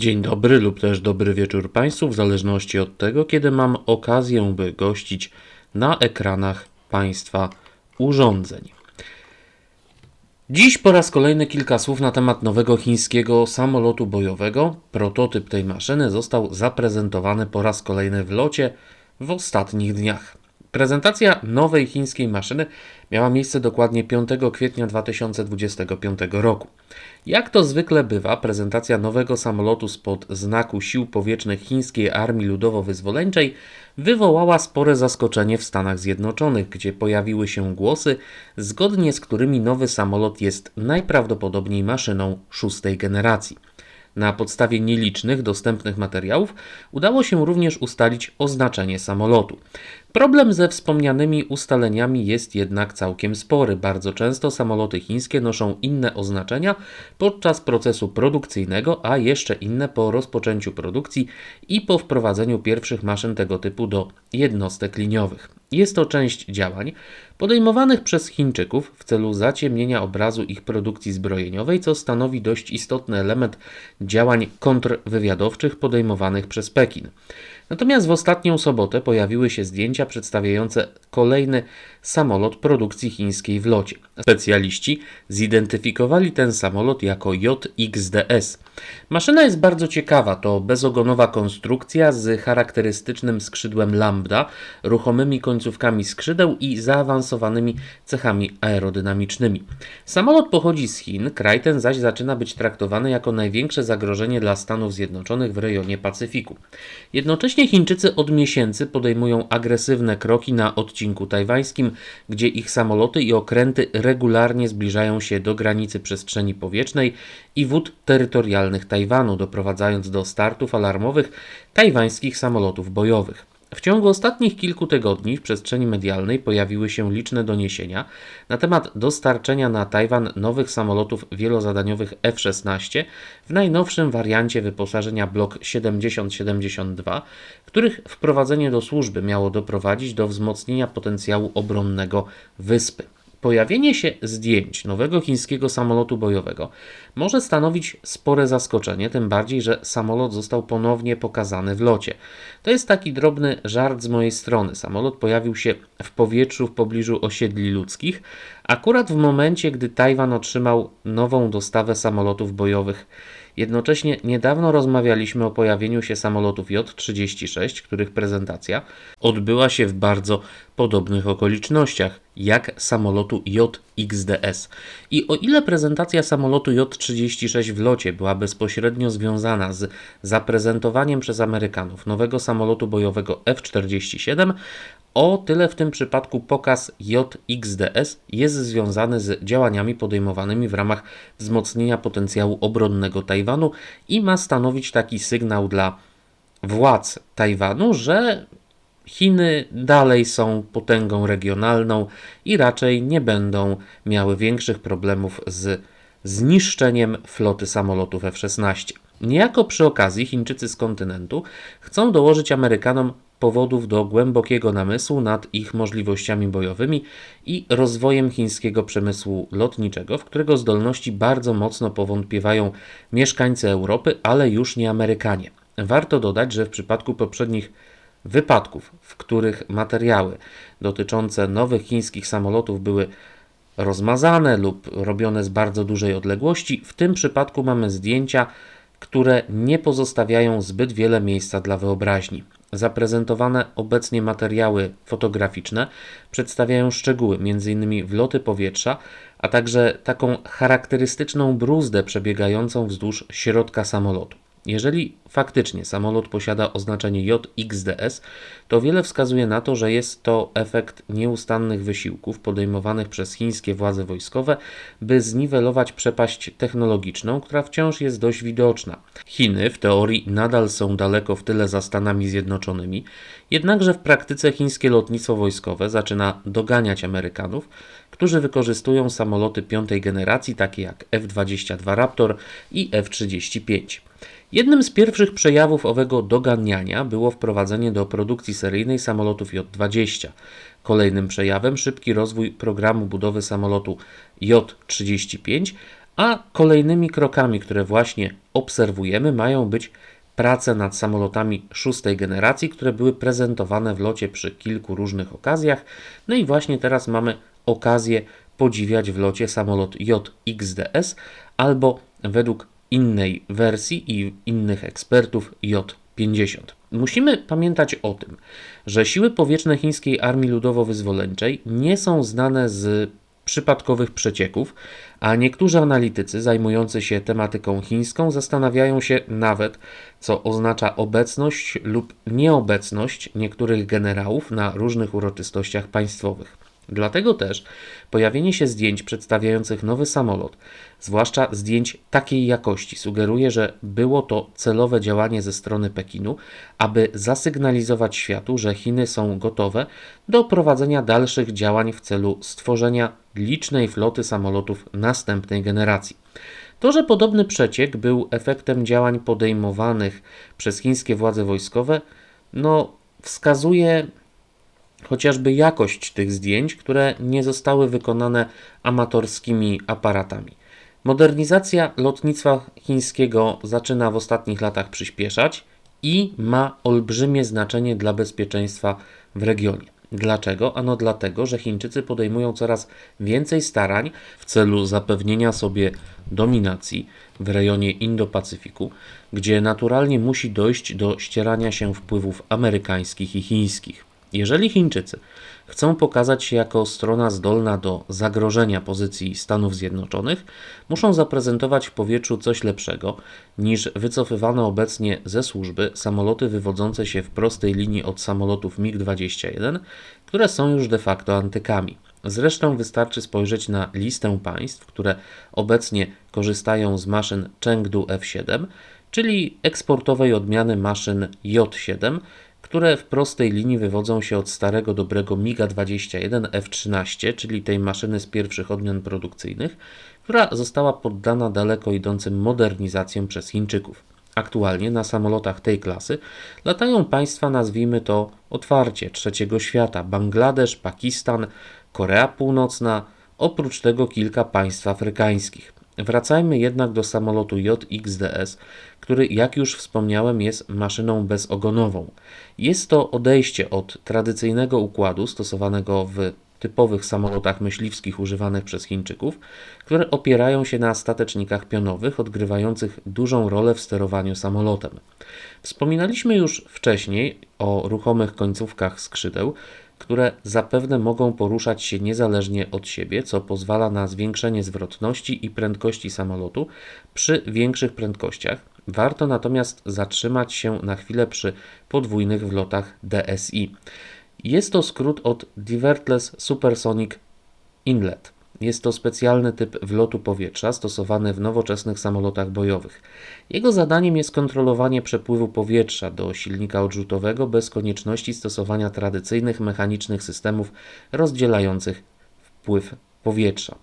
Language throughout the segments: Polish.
Dzień dobry lub też dobry wieczór Państwu, w zależności od tego, kiedy mam okazję, by gościć na ekranach Państwa urządzeń. Dziś po raz kolejny kilka słów na temat nowego chińskiego samolotu bojowego. Prototyp tej maszyny został zaprezentowany po raz kolejny w locie w ostatnich dniach. Prezentacja nowej chińskiej maszyny miała miejsce dokładnie 5 kwietnia 2025 roku. Jak to zwykle bywa, prezentacja nowego samolotu spod znaku Sił Powietrznych Chińskiej Armii Ludowo-Wyzwoleńczej wywołała spore zaskoczenie w Stanach Zjednoczonych, gdzie pojawiły się głosy, zgodnie z którymi nowy samolot jest najprawdopodobniej maszyną szóstej generacji. Na podstawie nielicznych dostępnych materiałów udało się również ustalić oznaczenie samolotu. Problem ze wspomnianymi ustaleniami jest jednak całkiem spory. Bardzo często samoloty chińskie noszą inne oznaczenia podczas procesu produkcyjnego, a jeszcze inne po rozpoczęciu produkcji i po wprowadzeniu pierwszych maszyn tego typu do jednostek liniowych. Jest to część działań podejmowanych przez Chińczyków w celu zaciemnienia obrazu ich produkcji zbrojeniowej, co stanowi dość istotny element działań kontrwywiadowczych podejmowanych przez Pekin. Natomiast w ostatnią sobotę pojawiły się zdjęcia przedstawiające kolejny samolot produkcji chińskiej w locie. Specjaliści zidentyfikowali ten samolot jako JXDS. Maszyna jest bardzo ciekawa, to bezogonowa konstrukcja z charakterystycznym skrzydłem lambda, ruchomymi końcówkami skrzydeł i zaawansowanymi cechami aerodynamicznymi. Samolot pochodzi z Chin, kraj ten zaś zaczyna być traktowany jako największe zagrożenie dla Stanów Zjednoczonych w rejonie Pacyfiku. Jednocześnie Chińczycy od miesięcy podejmują agresywne kroki na odcinku tajwańskim, gdzie ich samoloty i okręty regularnie zbliżają się do granicy przestrzeni powietrznej i wód terytorialnych Tajwanu, doprowadzając do startów alarmowych tajwańskich samolotów bojowych. W ciągu ostatnich kilku tygodni w przestrzeni medialnej pojawiły się liczne doniesienia na temat dostarczenia na Tajwan nowych samolotów wielozadaniowych F-16 w najnowszym wariancie wyposażenia Block 7072, których wprowadzenie do służby miało doprowadzić do wzmocnienia potencjału obronnego wyspy. Pojawienie się zdjęć nowego chińskiego samolotu bojowego może stanowić spore zaskoczenie, tym bardziej, że samolot został ponownie pokazany w locie. To jest taki drobny żart z mojej strony. Samolot pojawił się w powietrzu w pobliżu osiedli ludzkich, akurat w momencie, gdy Tajwan otrzymał nową dostawę samolotów bojowych Jednocześnie niedawno rozmawialiśmy o pojawieniu się samolotów J-36, których prezentacja odbyła się w bardzo podobnych okolicznościach jak samolotu JXDS. I o ile prezentacja samolotu J-36 w locie była bezpośrednio związana z zaprezentowaniem przez Amerykanów nowego samolotu bojowego F-47, o tyle w tym przypadku pokaz JXDS jest związany z działaniami podejmowanymi w ramach wzmocnienia potencjału obronnego Tajwanu i ma stanowić taki sygnał dla władz Tajwanu, że Chiny dalej są potęgą regionalną i raczej nie będą miały większych problemów z zniszczeniem floty samolotów F-16. Niejako przy okazji Chińczycy z kontynentu chcą dołożyć Amerykanom powodów do głębokiego namysłu nad ich możliwościami bojowymi i rozwojem chińskiego przemysłu lotniczego, w którego zdolności bardzo mocno powątpiewają mieszkańcy Europy, ale już nie Amerykanie. Warto dodać, że w przypadku poprzednich wypadków, w których materiały dotyczące nowych chińskich samolotów były rozmazane lub robione z bardzo dużej odległości, w tym przypadku mamy zdjęcia, które nie pozostawiają zbyt wiele miejsca dla wyobraźni. Zaprezentowane obecnie materiały fotograficzne przedstawiają szczegóły, m.in. wloty powietrza, a także taką charakterystyczną bruzdę przebiegającą wzdłuż środka samolotu. Jeżeli faktycznie samolot posiada oznaczenie JXDS, to wiele wskazuje na to, że jest to efekt nieustannych wysiłków podejmowanych przez chińskie władze wojskowe, by zniwelować przepaść technologiczną, która wciąż jest dość widoczna. Chiny w teorii nadal są daleko w tyle za Stanami Zjednoczonymi, jednakże w praktyce chińskie lotnictwo wojskowe zaczyna doganiać Amerykanów, którzy wykorzystują samoloty piątej generacji, takie jak F-22 Raptor i F-35. Jednym z pierwszych przejawów owego doganiania było wprowadzenie do produkcji seryjnej samolotów J-20. Kolejnym przejawem szybki rozwój programu budowy samolotu J-35, A kolejnymi krokami, które właśnie obserwujemy, mają być prace nad samolotami szóstej generacji, które były prezentowane w locie przy kilku różnych okazjach. No i właśnie teraz mamy okazję podziwiać w locie samolot JXDS albo według innej wersji i innych ekspertów J50. Musimy pamiętać o tym, że siły powietrzne chińskiej armii ludowo-wyzwoleńczej nie są znane z przypadkowych przecieków, a niektórzy analitycy zajmujący się tematyką chińską zastanawiają się nawet, co oznacza obecność lub nieobecność niektórych generałów na różnych uroczystościach państwowych. Dlatego też pojawienie się zdjęć przedstawiających nowy samolot, zwłaszcza zdjęć takiej jakości, sugeruje, że było to celowe działanie ze strony Pekinu, aby zasygnalizować światu, że Chiny są gotowe do prowadzenia dalszych działań w celu stworzenia licznej floty samolotów następnej generacji. To, że podobny przeciek był efektem działań podejmowanych przez chińskie władze wojskowe, no, wskazuje chociażby jakość tych zdjęć, które nie zostały wykonane amatorskimi aparatami. Modernizacja lotnictwa chińskiego zaczyna w ostatnich latach przyspieszać i ma olbrzymie znaczenie dla bezpieczeństwa w regionie. Dlaczego? Ano dlatego, że Chińczycy podejmują coraz więcej starań w celu zapewnienia sobie dominacji w rejonie Indo-Pacyfiku, gdzie naturalnie musi dojść do ścierania się wpływów amerykańskich i chińskich. Jeżeli Chińczycy chcą pokazać się jako strona zdolna do zagrożenia pozycji Stanów Zjednoczonych, muszą zaprezentować w powietrzu coś lepszego niż wycofywane obecnie ze służby samoloty wywodzące się w prostej linii od samolotów MiG-21, które są już de facto antykami. Zresztą wystarczy spojrzeć na listę państw, które obecnie korzystają z maszyn Chengdu F7, czyli eksportowej odmiany maszyn J7, które w prostej linii wywodzą się od starego dobrego MiGa-21 F-13, czyli tej maszyny z pierwszych odmian produkcyjnych, która została poddana daleko idącym modernizacjom przez Chińczyków. Aktualnie na samolotach tej klasy latają państwa, nazwijmy to otwarcie, trzeciego świata: Bangladesz, Pakistan, Korea Północna, oprócz tego kilka państw afrykańskich. Wracajmy jednak do samolotu JXDS, który, jak już wspomniałem, jest maszyną bezogonową. Jest to odejście od tradycyjnego układu stosowanego w typowych samolotach myśliwskich używanych przez Chińczyków, które opierają się na statecznikach pionowych odgrywających dużą rolę w sterowaniu samolotem. Wspominaliśmy już wcześniej o ruchomych końcówkach skrzydeł, które zapewne mogą poruszać się niezależnie od siebie, co pozwala na zwiększenie zwrotności i prędkości samolotu przy większych prędkościach. Warto natomiast zatrzymać się na chwilę przy podwójnych wlotach DSI. Jest to skrót od Divertless Supersonic Inlet. Jest to specjalny typ wlotu powietrza stosowany w nowoczesnych samolotach bojowych. Jego zadaniem jest kontrolowanie przepływu powietrza do silnika odrzutowego bez konieczności stosowania tradycyjnych mechanicznych systemów rozdzielających wpływ powietrza.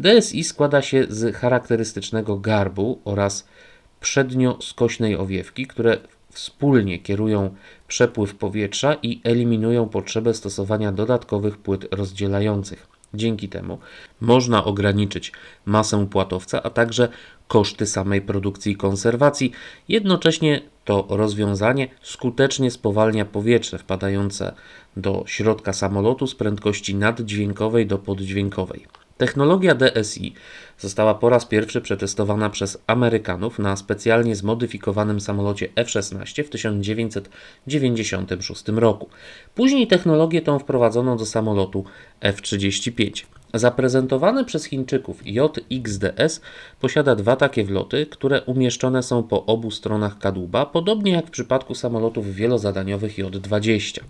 DSI składa się z charakterystycznego garbu oraz przednio-skośnej owiewki, które wspólnie kierują przepływ powietrza i eliminują potrzebę stosowania dodatkowych płyt rozdzielających. Dzięki temu można ograniczyć masę płatowca, a także koszty samej produkcji i konserwacji. Jednocześnie to rozwiązanie skutecznie spowalnia powietrze wpadające do środka samolotu z prędkości naddźwiękowej do poddźwiękowej. Technologia DSI została po raz pierwszy przetestowana przez Amerykanów na specjalnie zmodyfikowanym samolocie F-16 w 1996 roku. Później technologię tą wprowadzono do samolotu F-35. Zaprezentowany przez Chińczyków JXDS posiada dwa takie wloty, które umieszczone są po obu stronach kadłuba, podobnie jak w przypadku samolotów wielozadaniowych J-20.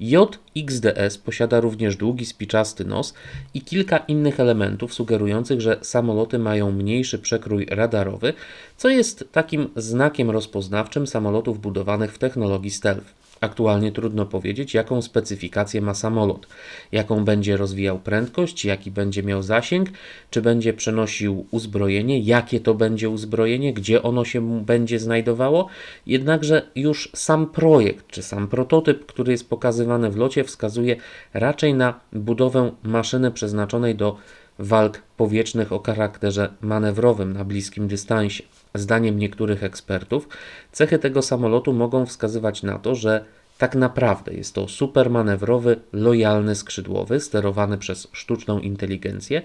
JXDS posiada również długi spiczasty nos i kilka innych elementów sugerujących, że samoloty mają mniejszy przekrój radarowy, co jest takim znakiem rozpoznawczym samolotów budowanych w technologii stealth. Aktualnie trudno powiedzieć, jaką specyfikację ma samolot, jaką będzie rozwijał prędkość, jaki będzie miał zasięg, czy będzie przenosił uzbrojenie, jakie to będzie uzbrojenie, gdzie ono się będzie znajdowało. Jednakże już sam projekt, czy sam prototyp, który jest pokazywany w locie, wskazuje raczej na budowę maszyny przeznaczonej do walk powietrznych o charakterze manewrowym na bliskim dystansie. Zdaniem niektórych ekspertów, cechy tego samolotu mogą wskazywać na to, że tak naprawdę jest to supermanewrowy, lojalny skrzydłowy, sterowany przez sztuczną inteligencję,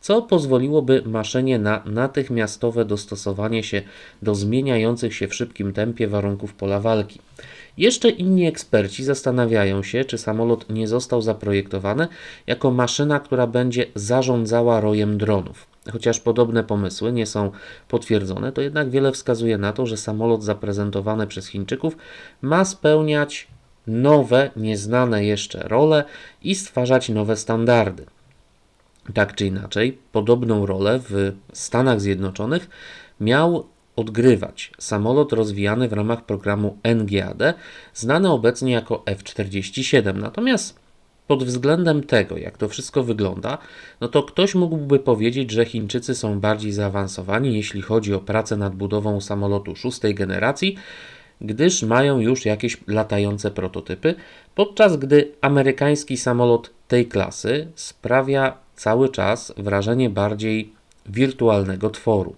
co pozwoliłoby maszynie na natychmiastowe dostosowanie się do zmieniających się w szybkim tempie warunków pola walki. Jeszcze inni eksperci zastanawiają się, czy samolot nie został zaprojektowany jako maszyna, która będzie zarządzała rojem dronów. Chociaż podobne pomysły nie są potwierdzone, to jednak wiele wskazuje na to, że samolot zaprezentowany przez Chińczyków ma spełniać nowe, nieznane jeszcze role i stwarzać nowe standardy. Tak czy inaczej, podobną rolę w Stanach Zjednoczonych miał odgrywać samolot rozwijany w ramach programu NGAD, znany obecnie jako F-47. Natomiast pod względem tego, jak to wszystko wygląda, no to ktoś mógłby powiedzieć, że Chińczycy są bardziej zaawansowani, jeśli chodzi o pracę nad budową samolotu szóstej generacji, gdyż mają już jakieś latające prototypy, podczas gdy amerykański samolot tej klasy sprawia cały czas wrażenie bardziej wirtualnego tworu.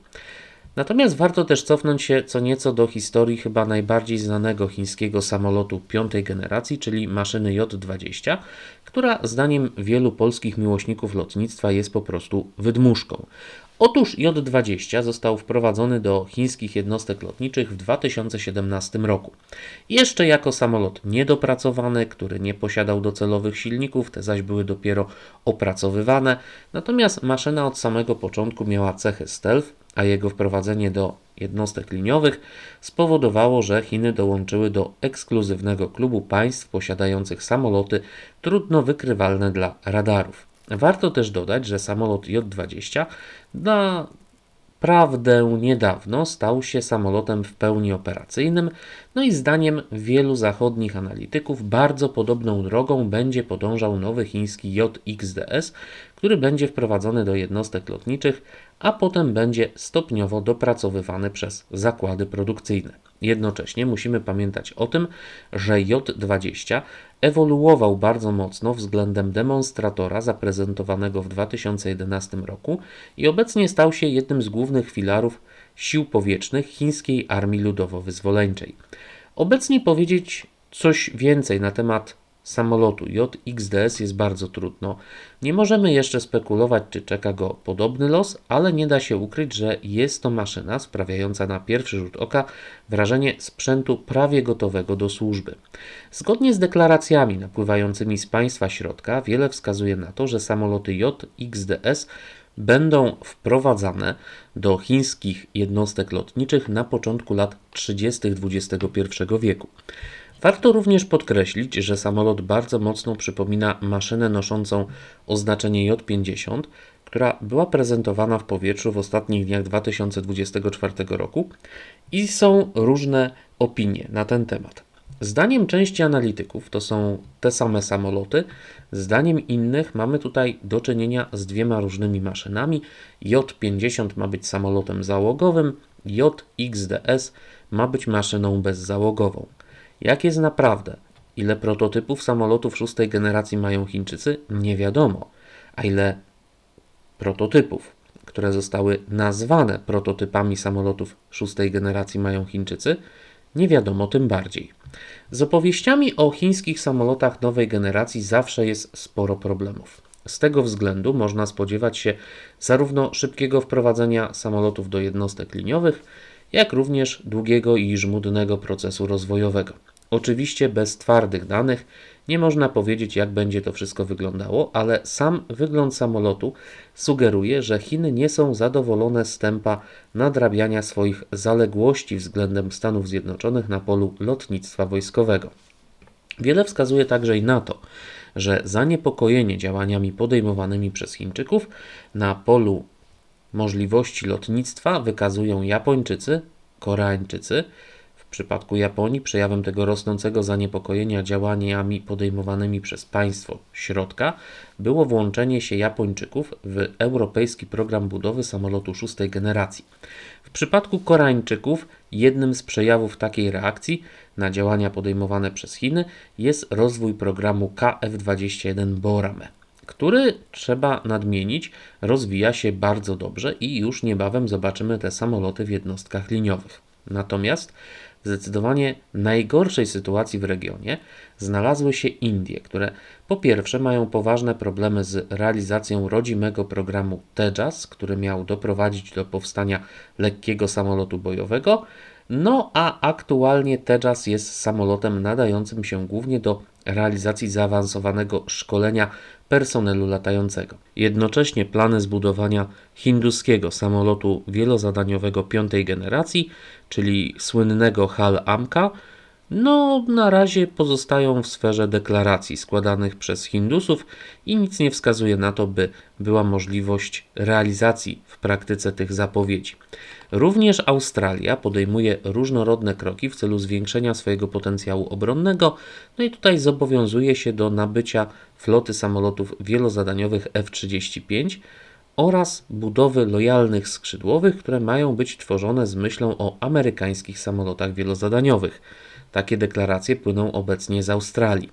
Natomiast warto też cofnąć się co nieco do historii chyba najbardziej znanego chińskiego samolotu piątej generacji, czyli maszyny J-20, która zdaniem wielu polskich miłośników lotnictwa jest po prostu wydmuszką. Otóż J-20 został wprowadzony do chińskich jednostek lotniczych w 2017 roku. Jeszcze jako samolot niedopracowany, który nie posiadał docelowych silników, te zaś były dopiero opracowywane, natomiast maszyna od samego początku miała cechy stealth, a jego wprowadzenie do jednostek liniowych spowodowało, że Chiny dołączyły do ekskluzywnego klubu państw posiadających samoloty trudno wykrywalne dla radarów. Warto też dodać, że samolot J-20 naprawdę niedawno stał się samolotem w pełni operacyjnym, no i zdaniem wielu zachodnich analityków bardzo podobną drogą będzie podążał nowy chiński JXDS, który będzie wprowadzony do jednostek lotniczych, a potem będzie stopniowo dopracowywany przez zakłady produkcyjne. Jednocześnie musimy pamiętać o tym, że J-20 ewoluował bardzo mocno względem demonstratora zaprezentowanego w 2011 roku i obecnie stał się jednym z głównych filarów sił powietrznych chińskiej armii ludowo-wyzwoleńczej. Obecnie powiedzieć coś więcej na temat samolotu JXDS jest bardzo trudno. Nie możemy jeszcze spekulować, czy czeka go podobny los, ale nie da się ukryć, że jest to maszyna sprawiająca na pierwszy rzut oka wrażenie sprzętu prawie gotowego do służby. Zgodnie z deklaracjami napływającymi z państwa środka, wiele wskazuje na to, że samoloty JXDS będą wprowadzane do chińskich jednostek lotniczych na początku lat 30. XXI wieku. Warto również podkreślić, że samolot bardzo mocno przypomina maszynę noszącą oznaczenie J50, która była prezentowana w powietrzu w ostatnich dniach 2024 roku i są różne opinie na ten temat. Zdaniem części analityków to są te same samoloty, zdaniem innych mamy tutaj do czynienia z dwiema różnymi maszynami. J50 ma być samolotem załogowym, JXDS ma być maszyną bezzałogową. Jak jest naprawdę? Ile prototypów samolotów szóstej generacji mają Chińczycy? Nie wiadomo. A ile prototypów, które zostały nazwane prototypami samolotów szóstej generacji mają Chińczycy? Nie wiadomo tym bardziej. Z opowieściami o chińskich samolotach nowej generacji zawsze jest sporo problemów. Z tego względu można spodziewać się zarówno szybkiego wprowadzenia samolotów do jednostek liniowych, jak również długiego i żmudnego procesu rozwojowego. Oczywiście bez twardych danych nie można powiedzieć, jak będzie to wszystko wyglądało, ale sam wygląd samolotu sugeruje, że Chiny nie są zadowolone z tempa nadrabiania swoich zaległości względem Stanów Zjednoczonych na polu lotnictwa wojskowego. Wiele wskazuje także i na to, że zaniepokojenie działaniami podejmowanymi przez Chińczyków na polu możliwości lotnictwa wykazują Japończycy, Koreańczycy, w przypadku Japonii przejawem tego rosnącego zaniepokojenia działaniami podejmowanymi przez państwo środka było włączenie się Japończyków w europejski program budowy samolotu szóstej generacji. W przypadku Koreańczyków jednym z przejawów takiej reakcji na działania podejmowane przez Chiny jest rozwój programu KF-21 Borame. Który trzeba nadmienić, rozwija się bardzo dobrze i już niebawem zobaczymy te samoloty w jednostkach liniowych. Natomiast zdecydowanie najgorszej sytuacji w regionie znalazły się Indie, które po pierwsze mają poważne problemy z realizacją rodzimego programu Tejas, który miał doprowadzić do powstania lekkiego samolotu bojowego, no a aktualnie Tejas jest samolotem nadającym się głównie do realizacji zaawansowanego szkolenia personelu latającego. Jednocześnie plany zbudowania hinduskiego samolotu wielozadaniowego piątej generacji, czyli słynnego HAL AMCA, no na razie pozostają w sferze deklaracji składanych przez Hindusów i nic nie wskazuje na to, by była możliwość realizacji w praktyce tych zapowiedzi. Również Australia podejmuje różnorodne kroki w celu zwiększenia swojego potencjału obronnego, no i tutaj zobowiązuje się do nabycia floty samolotów wielozadaniowych F-35 oraz budowy lojalnych skrzydłowych, które mają być tworzone z myślą o amerykańskich samolotach wielozadaniowych. Takie deklaracje płyną obecnie z Australii.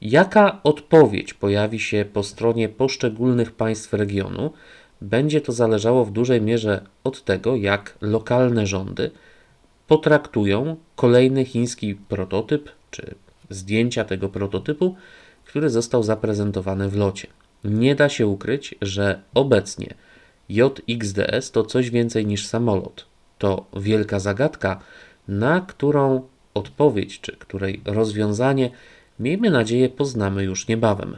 Jaka odpowiedź pojawi się po stronie poszczególnych państw regionu, będzie to zależało w dużej mierze od tego, jak lokalne rządy potraktują kolejny chiński prototyp, czy zdjęcia tego prototypu, który został zaprezentowany w locie. Nie da się ukryć, że obecnie JXDS to coś więcej niż samolot. To wielka zagadka, na którą odpowiedź, czy której rozwiązanie, miejmy nadzieję, poznamy już niebawem.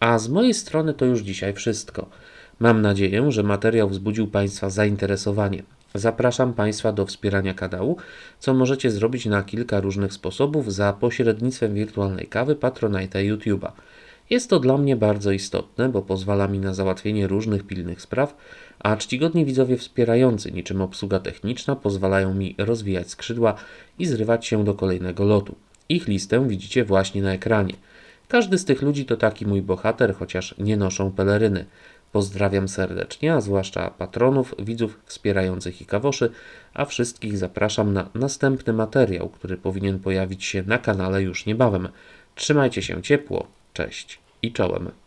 A z mojej strony to już dzisiaj wszystko. Mam nadzieję, że materiał wzbudził Państwa zainteresowanie. Zapraszam Państwa do wspierania kanału, co możecie zrobić na kilka różnych sposobów za pośrednictwem wirtualnej kawy Patronite YouTube'a. Jest to dla mnie bardzo istotne, bo pozwala mi na załatwienie różnych pilnych spraw, a czcigodni widzowie wspierający, niczym obsługa techniczna, pozwalają mi rozwijać skrzydła i zrywać się do kolejnego lotu. Ich listę widzicie właśnie na ekranie. Każdy z tych ludzi to taki mój bohater, chociaż nie noszą peleryny. Pozdrawiam serdecznie, a zwłaszcza patronów, widzów wspierających i kawoszy, a wszystkich zapraszam na następny materiał, który powinien pojawić się na kanale już niebawem. Trzymajcie się ciepło, cześć i czołem.